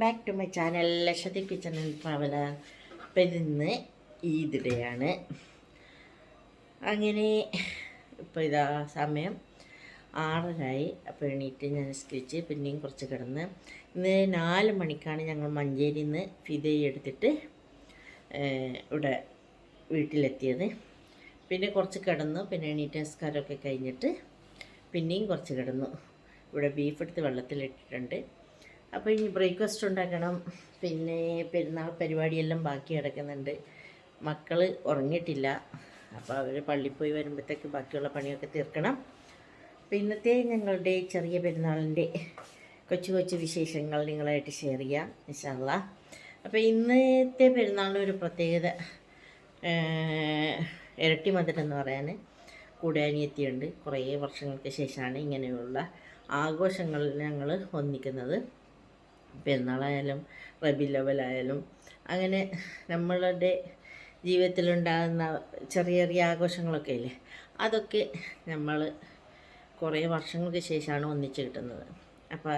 Back to my channel ലക്ഷതി kitchen traveller അപ്പം ഇന്ന് ഈദിടെയാണ് അങ്ങനെ ഇപ്പോൾ ഇതാ സമയം. ആറരായി അപ്പോൾ എണീറ്റ് ഞാൻ നിസ്കരിച്ച് പിന്നെയും കുറച്ച് കിടന്ന് ഇന്ന് നാല് മണിക്കാണ് ഞങ്ങൾ മഞ്ചേരിയിൽ നിന്ന് ഫിതയി എടുത്തിട്ട് ഇവിടെ വീട്ടിലെത്തിയത്. പിന്നെ കുറച്ച് കിടന്നു. പിന്നെ എണീറ്റ് നിസ്കാരമൊക്കെ കഴിഞ്ഞിട്ട് പിന്നെയും കുറച്ച് കിടന്നു. ഇവിടെ ബീഫ് എടുത്ത് വെള്ളത്തിലിട്ടിട്ടുണ്ട്. അപ്പോൾ ഇനി ബ്രേക്ക്ഫാസ്റ്റ് ഉണ്ടാക്കണം. പിന്നെ പെരുന്നാൾ പരിപാടിയെല്ലാം ബാക്കി കിടക്കുന്നുണ്ട്. മക്കൾ ഉറങ്ങിയിട്ടില്ല. അപ്പോൾ അവർ പള്ളിയിൽ പോയി വരുമ്പോഴത്തേക്ക് ബാക്കിയുള്ള പണിയൊക്കെ തീർക്കണം. അപ്പോൾ ഇന്നത്തെ ഞങ്ങളുടെ ചെറിയ പെരുന്നാളിന്റെ കൊച്ചു കൊച്ചു വിശേഷങ്ങൾ നിങ്ങളായിട്ട് ഷെയർ ചെയ്യാം ഇൻഷാല്ല അപ്പോൾ ഇന്നത്തെ പെരുന്നാളിന് ഒരു പ്രത്യേകത ഇരട്ടി മധുരം എന്ന് പറയാൻ കൂടാനിയെത്തിയുണ്ട് കുറേ വർഷങ്ങൾക്ക് ശേഷമാണ് ഇങ്ങനെയുള്ള ആഘോഷങ്ങളിൽ ഞങ്ങൾ ഒന്നിക്കുന്നത്. പെരുന്നാളായാലും റബി ലെവലായാലും അങ്ങനെ നമ്മളുടെ ജീവിതത്തിലുണ്ടാകുന്ന ചെറിയ ചെറിയ ആഘോഷങ്ങളൊക്കെ ഇല്ലേ? അതൊക്കെ നമ്മൾ കുറേ വർഷങ്ങൾക്ക് ശേഷമാണ് ഒന്നിച്ച് കിട്ടുന്നത്. അപ്പോൾ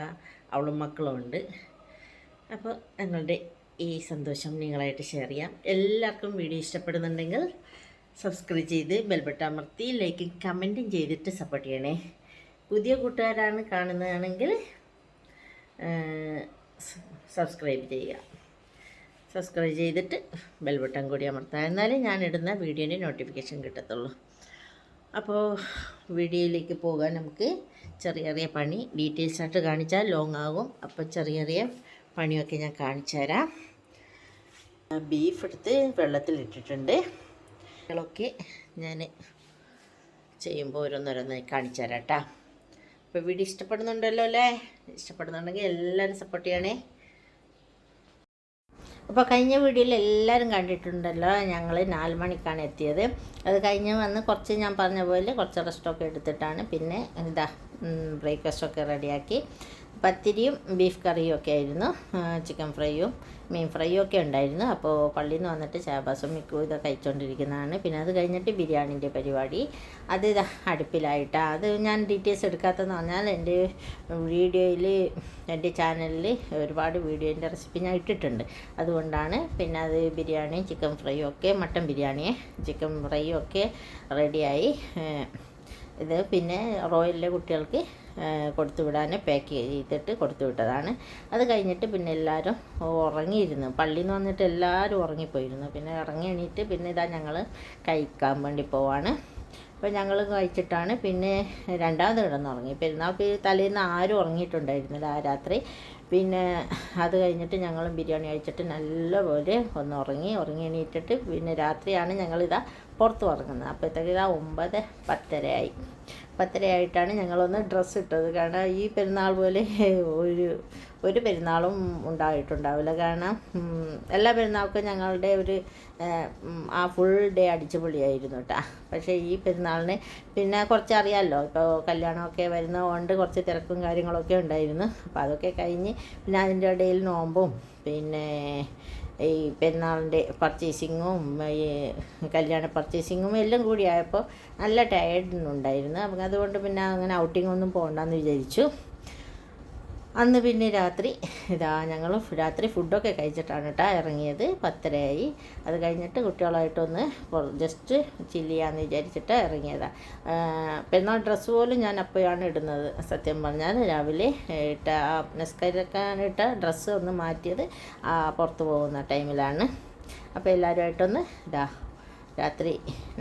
അവളും മക്കളും ഉണ്ട്. അപ്പോൾ ഞങ്ങളുടെ ഈ സന്തോഷം നിങ്ങളായിട്ട് ഷെയർ ചെയ്യാം. എല്ലാവർക്കും വീഡിയോ ഇഷ്ടപ്പെടുന്നുണ്ടെങ്കിൽ സബ്സ്ക്രൈബ് ചെയ്ത് ബെൽബട്ട അമർത്തി ലൈക്കും കമന്റും ചെയ്തിട്ട് സപ്പോർട്ട് ചെയ്യണേ. പുതിയ കൂട്ടുകാരാണ് കാണുന്നതാണെങ്കിൽ സബ്സ്ക്രൈബ് ചെയ്യുക. സബ്സ്ക്രൈബ് ചെയ്തിട്ട് ബെൽ ബട്ടൺ കൂടി അമർത്താം. എന്നാലേ ഞാൻ ഇടുന്ന വീഡിയോന്റെ നോട്ടിഫിക്കേഷൻ കിട്ടത്തുള്ളൂ. അപ്പോൾ വീഡിയോയിലേക്ക് പോകാൻ നമുക്ക് ചെറിയ ചെറിയ പണി ഡീറ്റെയിൽസ് ആയിട്ട് കാണിച്ചാൽ ലോങ് ആകും. അപ്പോൾ ചെറിയ ചെറിയ പണിയൊക്കെ ഞാൻ കാണിച്ചു തരാം. ബീഫ് എടുത്ത് വെള്ളത്തിലിട്ടിട്ടുണ്ട് ഇതൊക്കെ ഞാൻ ചെയ്യുമ്പോൾ ഓരോന്നോരോന്ന് കാണിച്ചു തരാം കേട്ടോ. അപ്പോൾ വീഡിയോ ഇഷ്ടപ്പെടുന്നുണ്ടല്ലോ അല്ലേ? ഇഷ്ടപ്പെടുന്നുണ്ടെങ്കിൽ എല്ലാവരും സപ്പോർട്ട് ചെയ്യണേ. അപ്പോൾ കഴിഞ്ഞ വീഡിയോയിൽ എല്ലാവരും കണ്ടിട്ടുണ്ടല്ലോ ഞങ്ങൾ നാല് മണിക്കാണ് എത്തിയത്. അത് കഴിഞ്ഞ് വന്ന് കുറച്ച് ഞാൻ പറഞ്ഞ പോലെ കുറച്ച് റെസ്റ്റൊക്കെ എടുത്തിട്ടാണ് പിന്നെ ഇതാ ബ്രേക്ക്ഫാസ്റ്റൊക്കെ റെഡിയാക്കി പത്തിരിയും ബീഫ് കറിയും ഒക്കെ ആയിരുന്നു. ചിക്കൻ ഫ്രൈയും മീൻ ഫ്രൈയും ഒക്കെ ഉണ്ടായിരുന്നു. അപ്പോൾ പള്ളിയിൽ നിന്ന് വന്നിട്ട് ചാബാസും മിക്കും ഇതൊക്കെ കഴിച്ചുകൊണ്ടിരിക്കുന്നതാണ് പിന്നെ അത് കഴിഞ്ഞിട്ട് ബിരിയാണിന്റെ പരിപാടി. അത് അടുപ്പിലായിട്ടാണ് അത് ഞാൻ ഡീറ്റെയിൽസ് എടുക്കാത്തതെന്ന് പറഞ്ഞാൽ എന്റെ വീഡിയോയിൽ എന്റെ ചാനലിൽ ഒരുപാട് വീഡിയോന്റെ റെസിപ്പി ഞാൻ ഇട്ടിട്ടുണ്ട്. അതുകൊണ്ടാണ് പിന്നെ അത് ബിരിയാണി ചിക്കൻ ഫ്രൈയും ഒക്കെ മട്ടൻ ബിരിയാണിയും ചിക്കൻ ഫ്രൈയും ഒക്കെ റെഡിയായി ഇത് പിന്നെ റോയലിലെ കുട്ടികൾക്ക് കൊടുത്തു വിടാൻ പാക്ക് ചെയ്തിട്ട് കൊടുത്തു വിട്ടതാണ്. അത് കഴിഞ്ഞിട്ട് പിന്നെ എല്ലാവരും ഉറങ്ങിയിരുന്നു. പള്ളിയിൽ നിന്ന് വന്നിട്ട് എല്ലാവരും ഉറങ്ങിപ്പോയിരുന്നു. പിന്നെ ഇറങ്ങി എണീറ്റ് പിന്നെ ഇതാ ഞങ്ങൾ കഴിക്കാൻ വേണ്ടി പോവാണ്. അപ്പോൾ ഞങ്ങൾ കഴിച്ചിട്ടാണ് പിന്നെ രണ്ടാമത് കിടന്നുറങ്ങി. പെരുന്നാൾ തലേന്ന് ആരും ഉറങ്ങിയിട്ടുണ്ടായിരുന്നില്ല ആ രാത്രി. പിന്നെ അത് കഴിഞ്ഞിട്ട് ഞങ്ങളും ബിരിയാണി കഴിച്ചിട്ട് നല്ലപോലെ ഒന്ന് ഉറങ്ങി ഉറങ്ങി എണീറ്റിട്ട് പിന്നെ രാത്രിയാണ് ഞങ്ങളിതാ പുറത്ത് ഉറങ്ങുന്നത് അപ്പോഴത്തേക്ക് ഇതാ ഒമ്പത് പത്തരയായി. പത്തരയായിട്ടാണ് ഞങ്ങളൊന്ന് ഡ്രസ്സ് ഇട്ടത്. കാരണം ഈ പെരുന്നാൾ പോലെ ഒരു ഒരു പെരുന്നാളും ഉണ്ടായിട്ടുണ്ടാവില്ല. കാരണം എല്ലാ പെരുന്നാൾക്കും ഞങ്ങളുടെ ഒരു ആ ഫുൾ ഡേ അടിച്ചുപൊളിയായിരുന്നു കേട്ടോ പക്ഷേ ഈ പെരുന്നാളിന് പിന്നെ കുറച്ച് അറിയാമല്ലോ ഇപ്പോൾ കല്യാണമൊക്കെ വരുന്നതുകൊണ്ട് കുറച്ച് തിരക്കും കാര്യങ്ങളൊക്കെ ഉണ്ടായിരുന്നു. അപ്പോൾ അതൊക്കെ കഴിഞ്ഞ് പിന്നെ അതിന്റെ ഇടയിൽ നോമ്പും. പിന്നെ ഈ പെരുന്നാളിന്റെ പർച്ചേസിങ്ങും ഈ കല്യാണ പർച്ചേസിങ്ങും എല്ലാം കൂടി ആയപ്പോൾ നല്ല ടയർഡ് ഉണ്ടായിരുന്നു. അപ്പം അതുകൊണ്ട് പിന്നെ അങ്ങനെ ഔട്ടിംഗ് ഒന്നും പോകണ്ടെന്ന് വിചാരിച്ചു. അന്ന് പിന്നെ രാത്രി ഇതാ ഞങ്ങൾ രാത്രി ഫുഡൊക്കെ കഴിച്ചിട്ടാണ് കേട്ടോ ഇറങ്ങിയത്. പത്തരയായി. അത് കഴിഞ്ഞിട്ട് കുട്ടികളായിട്ടൊന്ന് ജസ്റ്റ് ചില്ല് ചെയ്യാമെന്ന് വിചാരിച്ചിട്ട് ഇറങ്ങിയതാണ് പെരുന്നാൾ ഡ്രസ്സ് പോലും ഞാൻ അപ്പോഴാണ് ഇടുന്നത് സത്യം പറഞ്ഞാൽ. രാവിലെ ഇട്ട ആ നിസ്കരിക്കാനിട്ട ഡ്രസ്സ് ഒന്ന് മാറ്റിയത് പുറത്ത് പോകുന്ന ടൈമിലാണ്. അപ്പോൾ എല്ലാവരുമായിട്ടൊന്ന് ഇതാ രാത്രി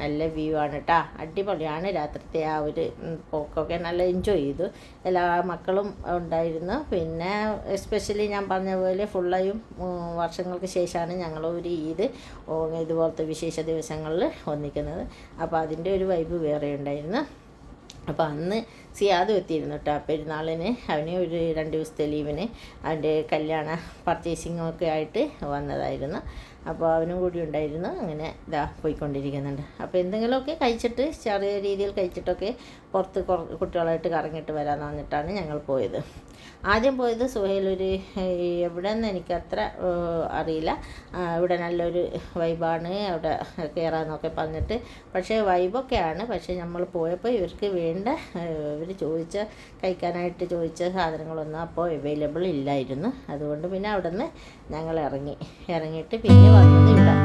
നല്ല വ്യൂ ആണ് കേട്ടോ അടിപൊളിയാണ് രാത്രിത്തെ ആ ഒരു പോക്കൊക്കെ നല്ല എൻജോയ് ചെയ്തു. എല്ലാ മക്കളും ഉണ്ടായിരുന്നു. പിന്നെ എസ്പെഷ്യലി ഞാൻ പറഞ്ഞ പോലെ ഫുള്ളായും വർഷങ്ങൾക്ക് ശേഷമാണ് ഞങ്ങൾ ഒരു ഈദ് ഇതുപോലത്തെ വിശേഷ ദിവസങ്ങളിൽ ഒന്നിക്കുന്നത് അപ്പോൾ അതിന്റെ ഒരു വൈബ് വേറെ ഉണ്ടായിരുന്നു. അപ്പോൾ അന്ന് സിയാദും എത്തിയിരുന്നു കേട്ടോ പെരുന്നാളിന്. അവന് ഒരു രണ്ട് ദിവസത്തെ ലീവിന് അവന്റെ കല്യാണ പർച്ചേസിങ്ങും ഒക്കെ ആയിട്ട് വന്നതായിരുന്നു. അപ്പോൾ അവനും കൂടി ഉണ്ടായിരുന്നു. അങ്ങനെ ഇതാ പോയിക്കൊണ്ടിരിക്കുന്നുണ്ട്. അപ്പോൾ എന്തെങ്കിലുമൊക്കെ കഴിച്ചിട്ട് ചെറിയ രീതിയിൽ കഴിച്ചിട്ടൊക്കെ പുറത്ത് കുട്ടികളായിട്ട് കറങ്ങിയിട്ട് വരാമെന്ന് പറഞ്ഞിട്ടാണ് ഞങ്ങൾ പോയത്. ആദ്യം പോയത് സുഹേലൊരു എവിടെ നിന്ന് എനിക്കത്ര അറിയില്ല. ഇവിടെ നല്ലൊരു വൈബാണ് അവിടെ കയറാമെന്നൊക്കെ പറഞ്ഞിട്ട്. പക്ഷേ വൈബൊക്കെയാണ്. പക്ഷേ നമ്മൾ പോയപ്പോൾ ഇവർക്ക് വേണ്ട ഇവർ ചോദിച്ച കഴിക്കാനായിട്ട് ചോദിച്ച സാധനങ്ങളൊന്നും അപ്പോൾ അവൈലബിൾ ഇല്ലായിരുന്നു. അതുകൊണ്ട് പിന്നെ അവിടെ നിന്ന് ഞങ്ങൾ ഇറങ്ങി. ഇറങ്ങിയിട്ട് പിന്നെ വന്നത് ഇവിടെ.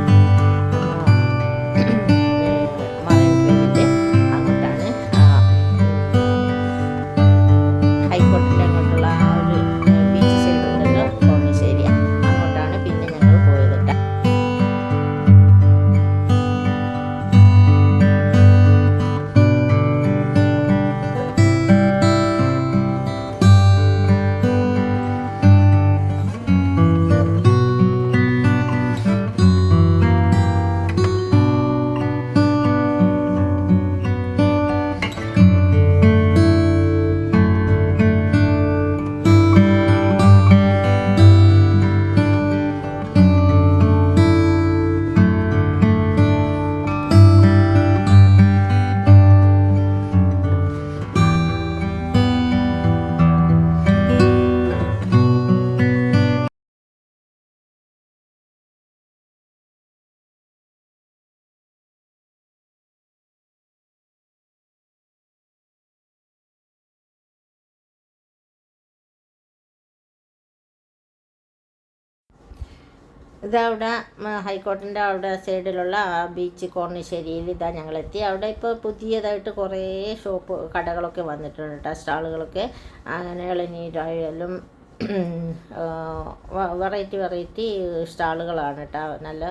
ഇതവിടെ ഹൈക്കോർട്ടിന്റെ അവിടെ സൈഡിലുള്ള ബീച്ച് കോർണിശ്ശേരിയിൽ ഇതാ ഞങ്ങളെത്തി. അവിടെ ഇപ്പോൾ പുതിയതായിട്ട് കുറേ ഷോപ്പ് കടകളൊക്കെ വന്നിട്ടുണ്ട് കേട്ടോ സ്റ്റാളുകളൊക്കെ. അങ്ങനെ ഇളനീരായാലും വെറൈറ്റി വെറൈറ്റി സ്റ്റാളുകളാണ് കേട്ടോ നല്ല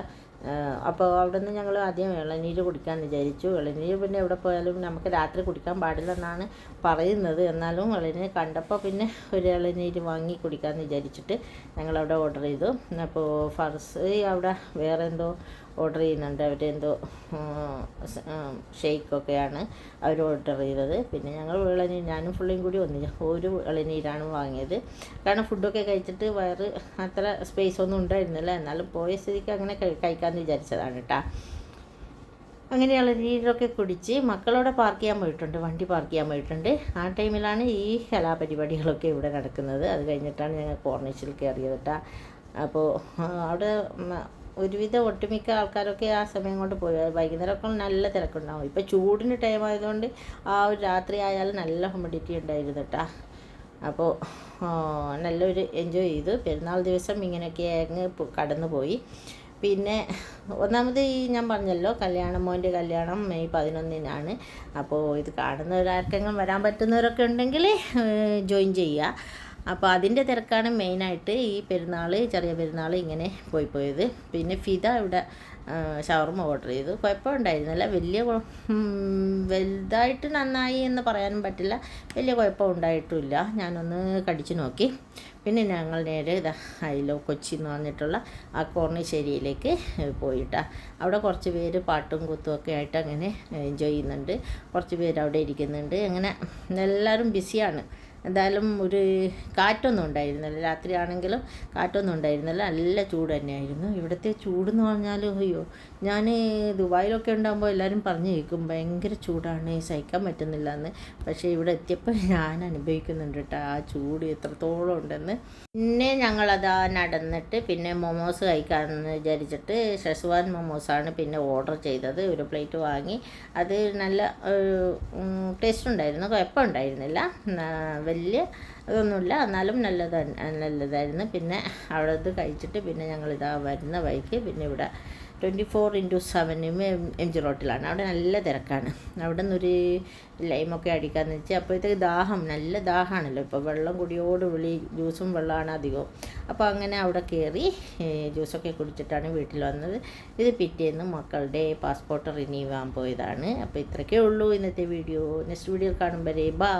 അപ്പോൾ അവിടെ നിന്ന് ഞങ്ങൾ ആദ്യം ഇളനീര് കുടിക്കാൻ വിചാരിച്ചു. ഇളനീര് പിന്നെ എവിടെ പോയാലും നമുക്ക് രാത്രി കുടിക്കാൻ പാടില്ലെന്നാണ് പറയുന്നത്. എന്നാലും ഇളനീര് കണ്ടപ്പോൾ പിന്നെ ഒരു ഇളനീര് വാങ്ങി കുടിക്കാമെന്ന് വിചാരിച്ചിട്ട് ഞങ്ങളവിടെ ഓർഡർ ചെയ്തു. അപ്പോൾ ഫർസ് അവിടെ വേറെ എന്തോ ഓർഡർ ചെയ്യുന്നുണ്ട്. അവരെന്തോ ഷെയ്ക്കൊക്കെയാണ് അവർ ഓർഡർ ചെയ്തത്. പിന്നെ ഞങ്ങൾ ഇളനീർ ഞാനും ഫുള്ളിയും കൂടി ഒന്നിച്ച് ഒരു ഇളനീരാണ് വാങ്ങിയത്. കാരണം ഫുഡൊക്കെ കഴിച്ചിട്ട് വയറ് അത്ര സ്പേസ് ഒന്നും ഉണ്ടായിരുന്നില്ല. എന്നാലും പോയ സ്ഥിതിക്ക് അങ്ങനെ കഴി- കഴിക്കാമെന്ന് വിചാരിച്ചതാണ് കേട്ടോ അങ്ങനെ ഇളനീരൊക്കെ കുടിച്ച് മക്കളോടെ പാർക്ക് ചെയ്യാൻ പോയിട്ടുണ്ട്. വണ്ടി പാർക്ക് ചെയ്യാൻ പോയിട്ടുണ്ട്. ആ ടൈമിലാണ് ഈ കലാപരിപാടികളൊക്കെ ഇവിടെ നടക്കുന്നത്. അത് കഴിഞ്ഞിട്ടാണ് ഞങ്ങൾ കോർണിഷിൽ കയറിയത് കേട്ടോ അപ്പോൾ അവിടെ ഒരുവിധ ഒട്ടുമിക്ക ആൾക്കാരൊക്കെ ആ സമയം കൊണ്ട് പോയി. വൈകുന്നേരമൊക്കെ നല്ല തിരക്കുണ്ടാവും. ഇപ്പോൾ ചൂടിന് ടൈം ആയതുകൊണ്ട് ആ ഒരു രാത്രി ആയാൽ നല്ല ഹ്യൂമിഡിറ്റി ഉണ്ടായിരുന്നു കേട്ടോ അപ്പോൾ നല്ലൊരു എൻജോയ് ചെയ്തു. പെരുന്നാൾ ദിവസം ഇങ്ങനെയൊക്കെ അങ്ങ് കടന്നുപോയി കടന്നു പോയി. പിന്നെ ഒന്നാമത് ഈ ഞാൻ പറഞ്ഞല്ലോ കല്യാണം മോന്റെ കല്യാണം മെയ് പതിനൊന്നിനാണ്. അപ്പോൾ ഇത് കാണുന്നവരാർക്കെങ്കിലും വരാൻ പറ്റുന്നവരൊക്കെ ഉണ്ടെങ്കിൽ ജോയിൻ ചെയ്യുക. അപ്പോൾ അതിന്റെ തിരക്കാണ് മെയിനായിട്ട് ഈ പെരുന്നാൾ ചെറിയ പെരുന്നാൾ ഇങ്ങനെ പോയി പോയത്. പിന്നെ ഫിത ഇവിടെ ഷവർമ ഓർഡർ ചെയ്തു. കുഴപ്പമുണ്ടായിരുന്നില്ല. വലിയ വലുതായിട്ട് നന്നായി എന്ന് പറയാനും പറ്റില്ല. വലിയ കുഴപ്പം ഉണ്ടായിട്ടുമില്ല ഞാനൊന്ന് കടിച്ചു നോക്കി. പിന്നെ ഞങ്ങൾ നേരെ ഇതാ അയിലോ കൊച്ചി എന്ന് പറഞ്ഞിട്ടുള്ള ആ കോർണിശ്ശേരിയിലേക്ക് പോയിട്ടാ. അവിടെ കുറച്ച് പേര് പാട്ടും കുത്തും ഒക്കെ ആയിട്ട് അങ്ങനെ എൻജോയ് ചെയ്യുന്നുണ്ട്. കുറച്ച് പേര് അവിടെ ഇരിക്കുന്നുണ്ട്. അങ്ങനെ എല്ലാവരും ബിസിയാണ് എന്തായാലും ഒരു കാറ്റൊന്നും ഉണ്ടായിരുന്നില്ല. രാത്രിയാണെങ്കിലും കാറ്റൊന്നും ഉണ്ടായിരുന്നില്ല. നല്ല ചൂട് തന്നെയായിരുന്നു. ഇവിടുത്തെ ചൂടെന്ന് പറഞ്ഞാൽ അയ്യോ ഞാൻ ദുബായിലൊക്കെ ഉണ്ടാകുമ്പോൾ എല്ലാവരും പറഞ്ഞു കേൾക്കും ഭയങ്കര ചൂടാണ് സഹിക്കാൻ പറ്റുന്നില്ല എന്ന് പക്ഷേ ഇവിടെ എത്തിയപ്പോൾ ഞാൻ അനുഭവിക്കുന്നുണ്ട് കേട്ടോ ആ ചൂട് എത്രത്തോളം ഉണ്ടെന്ന്. പിന്നെ ഞങ്ങളതാ നടന്നിട്ട് പിന്നെ മൊമോസ് കഴിക്കാമെന്ന് വിചാരിച്ചിട്ട് ഷെസ്വാൻ മൊമോസാണ് പിന്നെ ഓർഡർ ചെയ്തത്. ഒരു പ്ലേറ്റ് വാങ്ങി. അത് നല്ല ടേസ്റ്റ് ഉണ്ടായിരുന്നു കുഴപ്പമുണ്ടായിരുന്നില്ല വലിയ ഇതൊന്നുമില്ല എന്നാലും നല്ലത് നല്ലതായിരുന്നു. പിന്നെ അവിടെ ഇത് കഴിച്ചിട്ട് പിന്നെ ഞങ്ങൾ ഇതാ വരുന്ന വഴിക്ക് പിന്നെ ഇവിടെ ട്വന്റി ഫോർ ഇന്റു സെവനും എം ജി റോട്ടിലാണ്. അവിടെ നല്ല തിരക്കാണ്. അവിടെ നിന്നൊരു ലൈമൊക്കെ അടിക്കാന്ന് വെച്ചാൽ അപ്പോഴത്തേക്ക് ദാഹം നല്ല ദാഹമാണല്ലോ. ഇപ്പോൾ വെള്ളം കുടിയോട് വിളി ജ്യൂസും വെള്ളമാണ് അധികവും. അപ്പോൾ അങ്ങനെ അവിടെ കയറി ജ്യൂസൊക്കെ കുടിച്ചിട്ടാണ് വീട്ടിൽ വന്നത്. ഇത് പിറ്റേന്ന് മക്കളുടെ പാസ്പോർട്ട് റിന്യൂ ആകാൻ പോയതാണ്. അപ്പോൾ ഇത്രയൊക്കെ ഉള്ളൂ ഇന്നത്തെ വീഡിയോ. നെക്സ്റ്റ് വീഡിയോ കാണുമ്പോൾ ബൈ